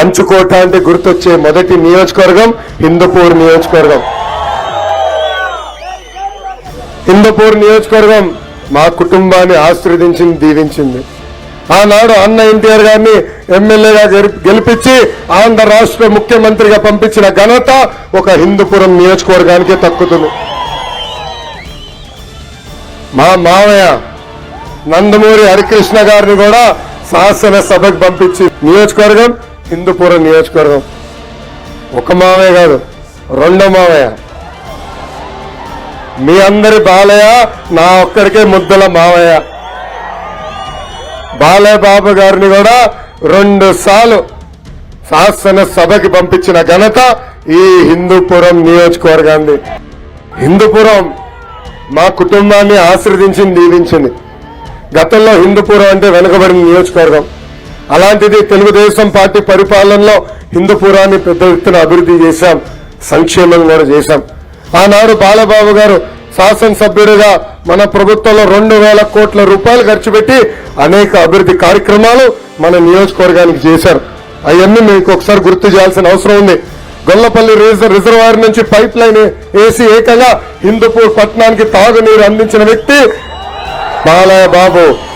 కంచుకోట అంటే గుర్తొచ్చే మొదటి నియోజకవర్గం హిందూపూర్ నియోజకవర్గం. హిందూపూర్ నియోజకవర్గం మా కుటుంబాన్ని ఆశీర్వదించింది దీవించింది. ఆనాడు అన్న ఎన్టీఆర్ గారిని ఎమ్మెల్యేగా గెలిపించి ఆంధ్ర రాష్ట్ర ముఖ్యమంత్రిగా పంపించిన ఘనత ఒక హిందూపురం నియోజకవర్గానికే తక్కుతుంది. మా మావయ్య నందమూరి హరికృష్ణ గారిని కూడా శాసనసభకు పంపించి నియోజకవర్గం హిందూపురం నియోజకవర్గం. ఒక మావయ్య కాదు రెండో మావయ్య. మీ అందరి బాలయ్య నా ఒక్కడికే ముద్దల మావయ్య. బాలయ్య బాబు గారిని కూడా రెండు సార్లు శాసనసభకి పంపించిన ఘనత ఈ హిందూపురం నియోజకవర్గాన్ని హిందూపురం మా కుటుంబాన్ని ఆశ్రదించింది దీవించింది. గతంలో హిందూపురం అంటే వెనుకబడిన నియోజకవర్గం. అలాంటిది తెలుగుదేశం పార్టీ పరిపాలనలో హిందూపురాన్ని పెద్ద ఎత్తున అభివృద్ధి చేశాం సంక్షేమం కూడా చేశాం. ఆనాడు బాలబాబు గారు శాసనసభ్యుడిగా మన ప్రభుత్వంలో రెండు వేల కోట్ల రూపాయలు ఖర్చు పెట్టి అనేక అభివృద్ధి కార్యక్రమాలు మన నియోజకవర్గానికి చేశారు. అవన్నీ మీకు ఒకసారి గుర్తు చేయాల్సిన అవసరం ఉంది. గొల్లపల్లి రిజర్- రిజర్వాయర్ నుంచి పైప్ లైన్ వేసి ఏకంగా హిందూపూర్ పట్టణానికి తాగునీరు అందించిన వ్యక్తి బాలయ్య బాబు.